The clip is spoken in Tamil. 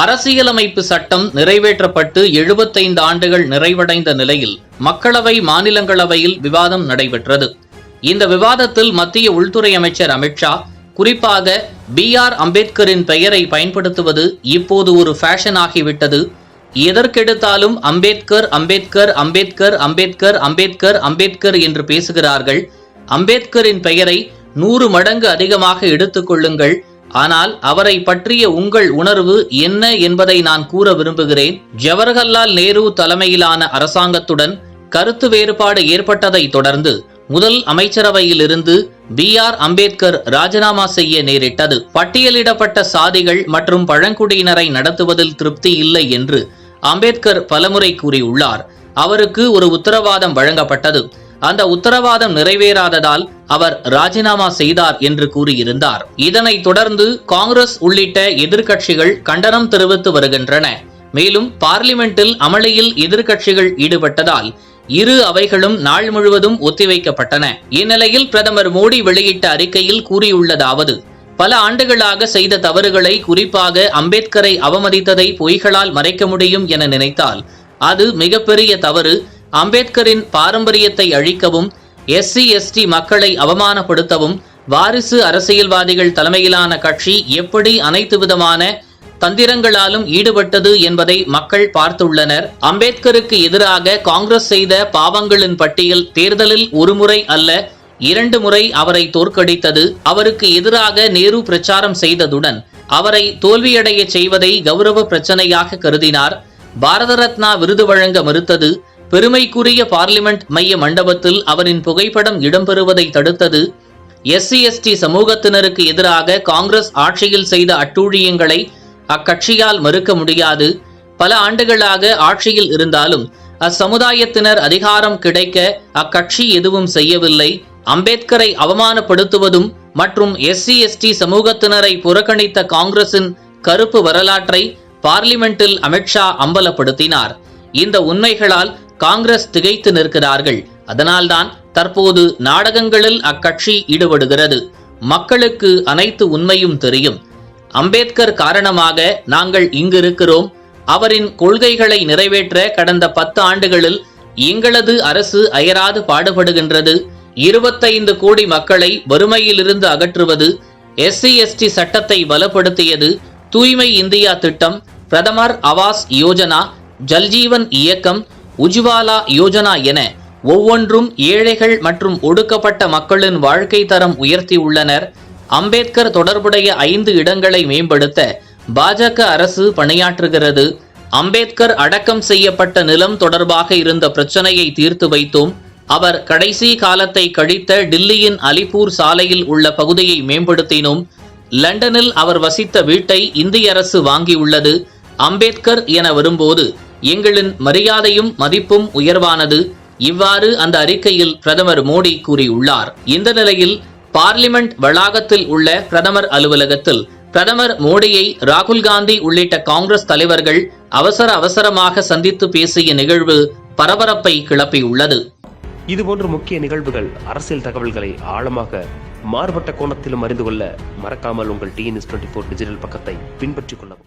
அரசியலமைப்பு சட்டம் நிறைவேற்றப்பட்டு எழுபத்தைந்து ஆண்டுகள் நிறைவடைந்த நிலையில் மக்களவை மாநிலங்களவையில் விவாதம் நடைபெற்றது. இந்த விவாதத்தில் மத்திய உள்துறை அமைச்சர் அமித்ஷா குறிப்பாக பி ஆர் அம்பேத்கரின் பெயரை பயன்படுத்துவது இப்போது ஒரு ஃபேஷன் ஆகிவிட்டது. எதற்கெடுத்தாலும் அம்பேத்கர் அம்பேத்கர் அம்பேத்கர் அம்பேத்கர் அம்பேத்கர் அம்பேத்கர் என்று பேசுகிறார்கள். அம்பேத்கரின் பெயரை நூறு மடங்கு அதிகமாக எடுத்துக்கொள்ளுங்கள் ஆனால் அவரை பற்றிய உங்கள் உணர்வு என்ன என்பதை நான் கூற விரும்புகிறேன். ஜவஹர்லால் நேரு தலைமையிலான அரசாங்கத்துடன் கருத்து வேறுபாடு ஏற்பட்டதை தொடர்ந்து முதல் அமைச்சரவையில் இருந்து பி ஆர் அம்பேத்கர் ராஜினாமா செய்ய நேரிட்டது. பட்டியலிடப்பட்ட சாதிகள் மற்றும் பழங்குடியினரை நடத்துவதில் திருப்தி இல்லை என்று அம்பேத்கர் பலமுறை கூறியுள்ளார். அவருக்கு ஒரு உத்தரவாதம் வழங்கப்பட்டது. அந்த உத்தரவாதம் நிறைவேறாததால் அவர் ராஜினாமா செய்தார் என்று கூறியிருந்தார். இதனைத் தொடர்ந்து காங்கிரஸ் உள்ளிட்ட எதிர்க்கட்சிகள் கண்டனம் தெரிவித்து வருகின்றன. மேலும் பார்லிமெண்டில் அமளியில் எதிர்க்கட்சிகள் ஈடுபட்டதால் இரு அவைகளும் நாள் முழுவதும் ஒத்திவைக்கப்பட்டன. இந்நிலையில் பிரதமர் மோடி வெளியிட்ட அறிக்கையில் கூறியுள்ளதாவது பல ஆண்டுகளாக செய்த தவறுகளை குறிப்பாக அம்பேத்கரை அவமதித்ததை பொய்களால் மறைக்க முடியும் என நினைத்தால் அது மிகப்பெரிய தவறு அம்பேத்கரின் பாரம்பரியத்தை அழிக்கவும் எஸ்சி எஸ்டி மக்களை அவமானப்படுத்தவும் வாரிசு அரசியல்வாதிகள் தலைமையிலான கட்சி எப்படி அனைத்து விதமான தந்திரங்களாலும் ஈடுபட்டது என்பதை மக்கள் பார்த்துள்ளனர். அம்பேத்கருக்கு எதிராக காங்கிரஸ் செய்த பாவங்களின் பட்டியல் தேர்தலில் ஒருமுறை அல்ல இரண்டு முறை அவரை தோற்கடித்தது. அவருக்கு எதிராக நேரு பிரச்சாரம் செய்ததுடன் அவரை தோல்வியடைய செய்வதை கௌரவ பிரச்சனையாக கருதினார். பாரத ரத்னா விருது வழங்க மறுத்தது பெருமைக்குரிய பார்லிமெண்ட் மைய மண்டபத்தில் அவரின் புகைப்படம் இடம்பெறுவதை தடுத்தது. எஸ்சி எஸ்டி சமூகத்தினருக்கு எதிராக காங்கிரஸ் ஆட்சியில் செய்த அட்டூழியங்களை அக்கட்சியால் மறுக்க முடியாது. பல ஆண்டுகளாக ஆட்சியில் இருந்தாலும் அச்சமுதாயத்தினர் அதிகாரம் கிடைக்க அக்கட்சி எதுவும் செய்யவில்லை. அம்பேத்கரை அவமானப்படுத்துவதும் மற்றும் எஸ்சி எஸ்டி சமூகத்தினரை புறக்கணித்த காங்கிரசின் கருப்பு வரலாற்றை பார்லிமெண்டில் அமித்ஷா அம்பலப்படுத்தினார். இந்த உண்மைகளால் காங்கிரஸ் திகைத்து நிற்கிறார்கள். அதனால்தான் தற்போது நாடகங்களில் அக்கட்சி ஈடுபடுகிறது. மக்களுக்கு அனைத்து உண்மையும் தெரியும். அம்பேத்கர் காரணமாக நாங்கள் இங்கு இருக்கிறோம் அவரின் கொள்கைகளை நிறைவேற்ற கடந்த பத்து ஆண்டுகளில் எங்களது அரசு அயராது பாடுபடுகின்றது. இருபத்தைந்து கோடி மக்களை வறுமையிலிருந்து அகற்றுவது எஸ்சி எஸ்டி சட்டத்தை பலப்படுத்தியது தூய்மை இந்தியா திட்டம் பிரதமர் ஆவாஸ் யோஜனா ஜல்ஜீவன் இயக்கம் உஜ்வாலா யோஜனா என ஒவ்வொன்றும் ஏழைகள் மற்றும் ஒடுக்கப்பட்ட மக்களின் வாழ்க்கை தரம் உயர்த்தியுள்ளனர் அம்பேத்கர் தொடர்புடைய ஐந்து இடங்களை மேம்படுத்த பாஜக அரசு பணியாற்றுகிறது. அம்பேத்கர் அடக்கம் செய்யப்பட்ட நிலம் தொடர்பாக இருந்த பிரச்சனையை தீர்த்து வைத்தோம் அவர் கடைசி காலத்தை கழித்த டில்லியின் அலிப்பூர் சாலையில் உள்ள பகுதியை மேம்படுத்தினோம் லண்டனில் அவர் வசித்த வீட்டை இந்திய அரசு வாங்கியுள்ளது. அம்பேத்கர் என வரும்போது எங்களின் மரியாதையும் மதிப்பும் உயர்வானது. இவ்வாறு அந்த அறிக்கையில் பிரதமர் மோடி கூறியுள்ளார். இந்த நிலையில் பார்லிமெண்ட் வளாகத்தில் உள்ள பிரதமர் அலுவலகத்தில் பிரதமர் மோடியை ராகுல் காந்தி உள்ளிட்ட காங்கிரஸ் தலைவர்கள் அவசர அவசரமாக சந்தித்து பேசிய நிகழ்வு பரபரப்பை கிளப்பியுள்ளது. இதுபோன்ற முக்கிய நிகழ்வுகள் அரசியல் தகவல்களை ஆழமாக மாறுபட்ட கோணத்திலும் அறிந்து கொள்ள மறக்காமல் உங்கள் டிஎன்எஸ் டுவெண்ட்டி ஃபோர் டிஜிட்டல் பக்கத்தை பின்பற்றிக் கொள்ளவும்.